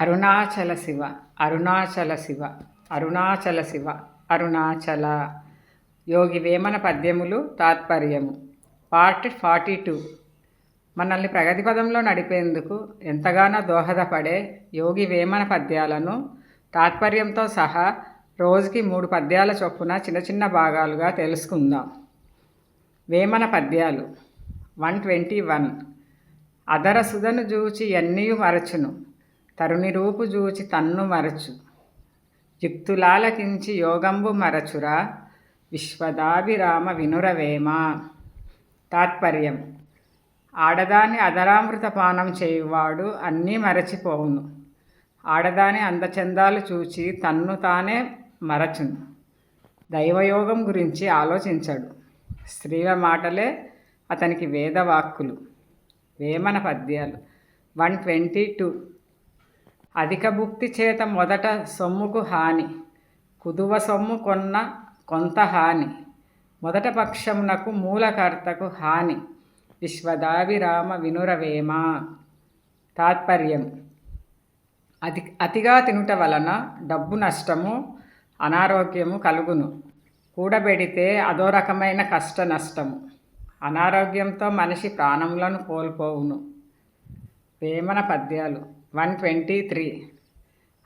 అరుణాచల శివ అరుణాచల శివ అరుణాచల శివ అరుణాచల. యోగి వేమన పద్యములు తాత్పర్యము. Part forty two. మనల్ని ప్రగతి పదంలో నడిపేందుకు ఎంతగానో దోహదపడే యోగి వేమన పద్యాలను తాత్పర్యంతో సహా రోజుకి మూడు పద్యాల చొప్పున చిన్న చిన్న భాగాలుగా తెలుసుకుందాం. వేమన పద్యాలు వన్ ట్వంటీ వన్. అదర సుధను జూచి ఎన్నియు మరచును. తరుణి రూపు చూచి తన్ను మరచు. యుక్తులాలకించి యోగంబు మరచురా విశ్వదాభిరామ వినురవేమ? తాత్పర్యం. ఆడదాని అదరామృత పానం చేయువాడు అన్నీ మరచిపోవును. ఆడదాని అందచందాలు చూచి తన్ను తానే మరచును. దైవయోగం గురించి ఆలోచించడు. స్త్రీల మాటలే అతనికి వేదవాక్కులు. వేమన పద్యాలు. One twenty two. అధిక భుక్తి చేత మొదట సొమ్ముకు హాని కుదువ సొమ్ము కొన్న కొంత హాని మొదట పక్షమునకు మూలకర్తకు హాని విశ్వదాభిరామ వినురవేమ. తాత్పర్యం. అతి అతిగా తినుట వలన డబ్బు నష్టము అనారోగ్యము కలుగును. కూడబెడితే అదో రకమైన కష్ట నష్టము. అనారోగ్యంతో మనిషి ప్రాణములను కోల్పోవును. వేమన పద్యాలు. One twenty three.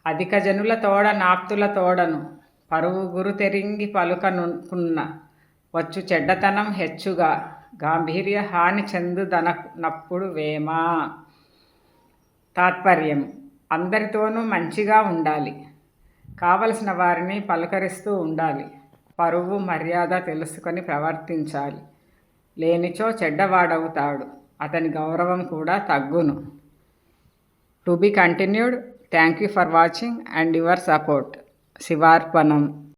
అధిక జనుల తోడ నాప్తుల తోడను పరువు గురు తెరింగి పలుకనుకున్న వచ్చు చెడ్డతనం హెచ్చుగా గాంభీర్య హాని చెందుదనప్పుడు వేమా. తాత్పర్యం అందరితోనూ మంచిగా ఉండాలి. కావలసిన వారిని పలకరిస్తూ ఉండాలి. పరువు మర్యాద తెలుసుకొని ప్రవర్తించాలి. లేనిచో చెడ్డవాడవుతాడు. అతని గౌరవం కూడా తగ్గును. To be continued. Thank you for watching and your support. శివార్పణం.